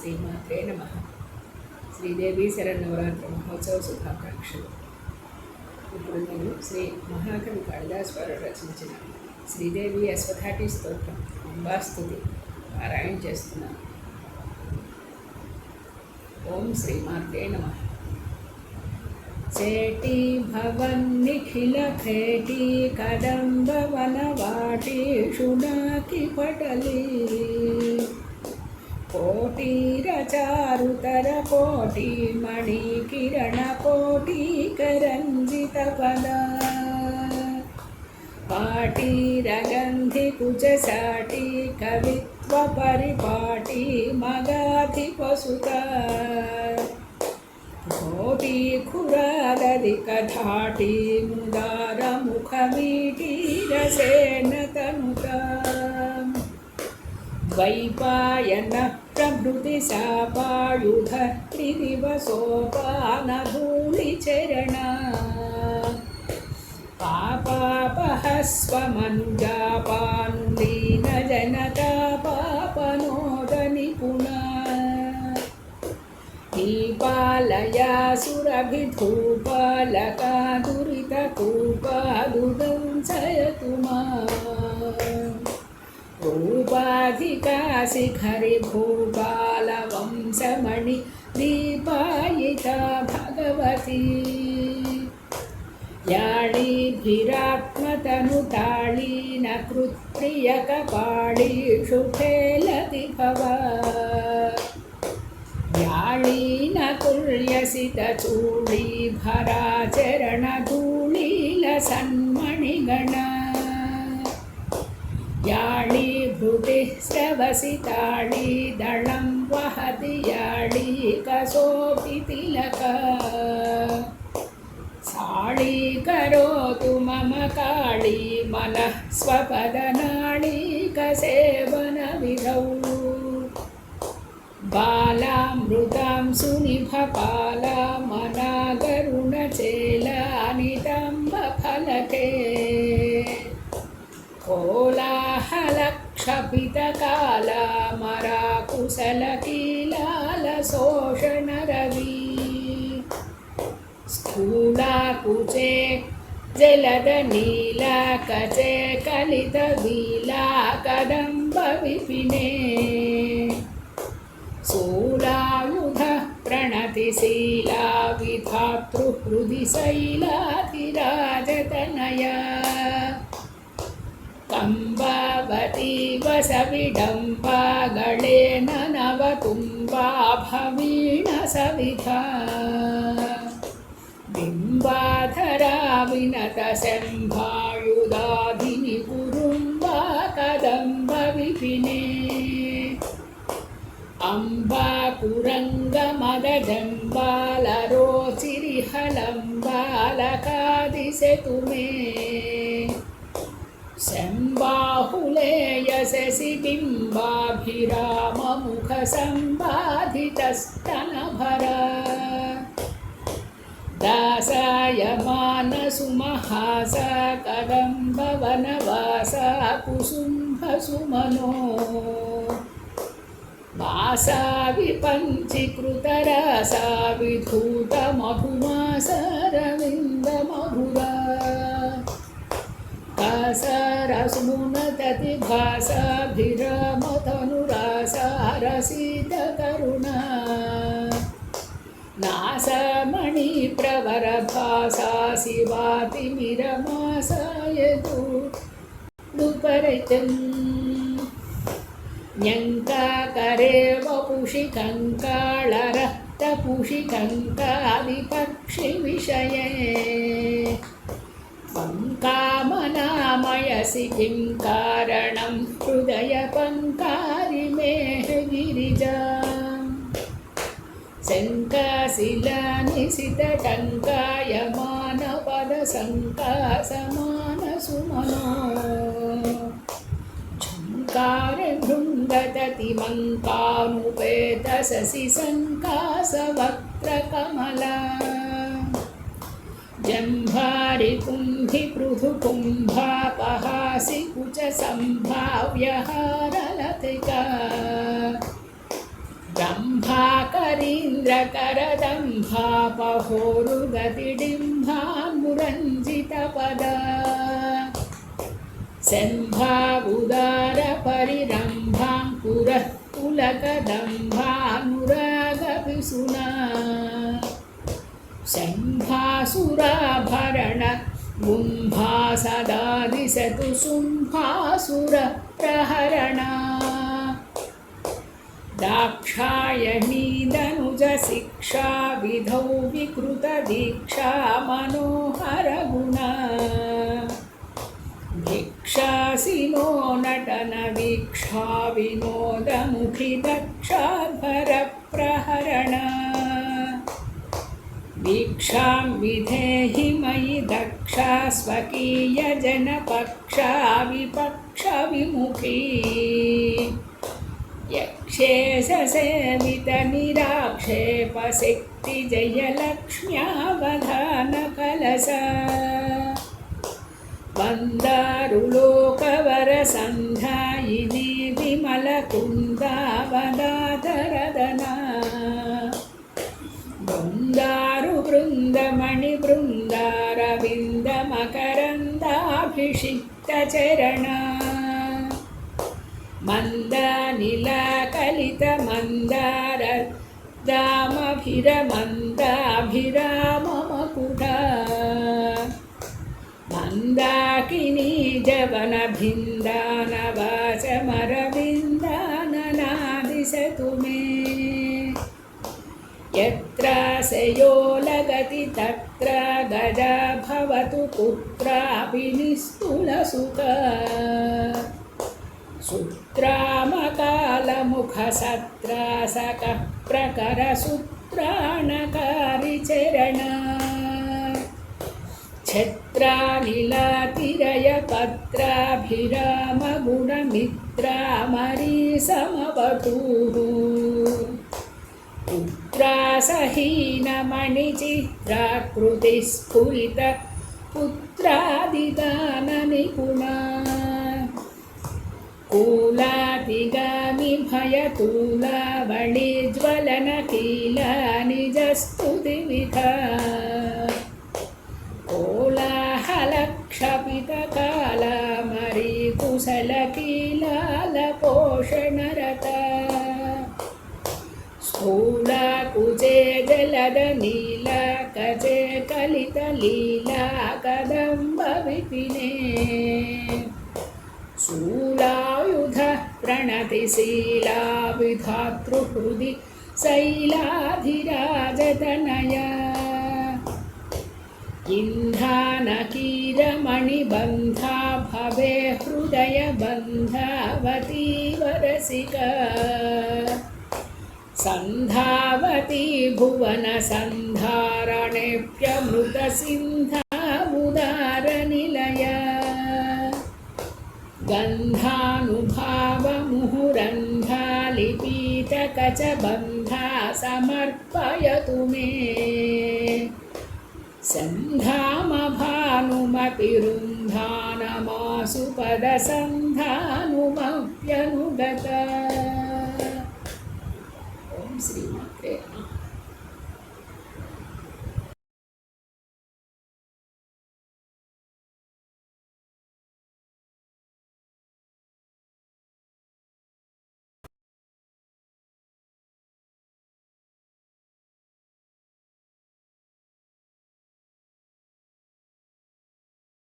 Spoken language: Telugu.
శ్రీమాతే నమ. శ్రీదేవి శరన్నవరాత్రి మహోత్సవ శుభాకాంక్షలు. ఇప్పుడు నేను శ్రీ మహాకవి కాళిదాశ్వరుడు రచించిన శ్రీదేవి అశ్వథాటి స్తోత్రం అంబాస్తుతి పారాయణ చేస్తున్నాను. ఓం శ్రీమాతే నమ. చేటి భవన్నిఖిల ఖేటి కదంబ వనవాటి షునాకి పటలి കോട്ടീരചാരുതര കോട്ടി മണികിരണ കോട്ടീകരഞ്ജിതപദ പാട്ടീരഗന്ധി കുജസാട്ടി കവിത്വ പരിപാട്ടി മഗാധിപസുത കോട്ടി ഖുരാലതി കഥാട്ടി മുദാര മുഖമീടീരസേന തനുത. वैपायनः ముదార ముఖమీటి రసేన తనుతా ద్వైపాయన ప్రభృతి శాపాయుధ త్రిదివసోపానధూళిచరణ పాపాపహస్వమనుజాపానులీన జనతా పాపనోద నిపుణ దీపాలయాసురభిధూపాలకా దురితకూపాదుదంసయతు మా రూపాధికాశిఖరి భూపాలవంశమణి దీపాయిత భగవతి యాళీభిరాత్మతనుతాళీన కృత్ప్రియకపాళీషు ఫేలతి భవ. యాళీన తుల్యసితచూళీభరాచరణధూళీల సన్మణిగణ. याळी भृतिः स्रवसिताळी दलं वहति याळी कसोऽपि तिलक साळी करोतु मम काळी मनः स्वपदनाळीकसेवनविधौ बालामृतां क्षपित काला स्थूलाकुचे जलदनीलकसे कलितवीलाकदम्बविपिने कदम्ब विपिने। शूलायुधः प्रणतिशीला विधातृहृदि शैलातिराजतनय। ವಂಬವಟಿವಸವಿಡಂಬಗಳೇನ ನವ ತುಂಬಾಭವೀಣ ಸವಿಧ ಬಿಂಬಾಧರಾ ವಿನತ ಶಂಭಾಯುಧಾಧಿನಿ ಕುರುಂಬ ಕದಂಬ ವಿಪಿನೇ ಅಂಬಾ ಕುರಂಗ ಮದ ಜಂಬಾಲರೋ ಸಿರಿಹಲಂಬಾಲಕಾದಿಸೆ ತುಮೇ बिम्बाभिराममुखसम्बाधितस्तनभर। दासाय मानसुमहासा कदम्बवनवासा कुसुम्भसुमनो वासा विपञ्चीकृतरासा विधूतमधुमासरविन्दमधुरा कासारसुमुनतति भासाभिरमतनुरासारसीतकरुणा नासमणिप्रवरभासा शिवातिमिरमासायतु दुपरितम् न्यङ्काकरे वपुषि कङ्काळरक्तपुषि పంకామనామయసి కిం కారణం హృదయ పంకారి మే గిరిజా శంకాశిలానిశితటంకాయ మానపద సంకాసమాన సుమనో ఝంకార మంకానుపేత శశి సంకాస వక్త్రకమలా शङ्कासवक्त्रकमला जम्भारिकुम्भि पृथुकुम्भापहासि कुचसम्भाव्यहारलतिका ब्रह्माकरीन्द्रकरदम्भापहोरुगतिडिम्भामुरञ्जितपदा शम्भाबुदारपरिरम्भाङ्कुरः पुलकदम्भानुरागपिसुना शम्भासुराभरण गुम्भा सदा दिशतु शुम्भासुरप्रहरणा दाक्षायणीदनुजशिक्षा विधौ विकृतदीक्षा मनोहरगुणा भिक्षासिनो नटनवीक्षा विनोदमुखि दक्षाभरप्रहरणा दीक्षां विधेहि मयि दक्षा स्वकीयजनपक्षा विपक्षविमुखी यक्षे ससेवितनिराक्षेपसिक्तिजयलक्ष्म्यावधानकलसा वन्दारुलोकवरसन्धायिनी विमलकुन्दावदाधरदना బృందమణి బృందారవింద మకరందాభిషిక్తచరణ మందానిల కలిత మందార దామభిరమందాభిరామకుట మందాకిని జవన భిందాన వాచమరవిందాన నాదిశతు మే यत्राशयो लगति तत्र गजा भवतु कुत्रापि निस्तुलसुता सूत्रामकालमुखसत्रासकः प्रकरसूत्राणकारिचरणा पुत्रासहीनमणिचित्राकृतिस्फुरित पुत्रादिदाननिपुणा कूलादिगामि भयतूलावणिज्वलनकीला निजस्तुतिविधा कोलाहलक्षपितकालामरीकुशलकीलालपोषणरता स्थूलाकुचे जलदनीला कचे कलितलीला कदम्बविपिने। शूलायुध प्रणतिशीला विधातृहृदि शैलाधिराजतनया। इन्धानकीरमणिबन्धा भवे हृदयबन्धावती वरसिका सन्धावती भुवनसन्धारणेऽप्यमृतसिन्धामुदारनिलया गन्धानुभावमुहुरन्धालिपीतकचबन्धा समर्पयतु मे सन्धामभानुमपि रुन्धानमासु पदसन्धानुमप्यनुगता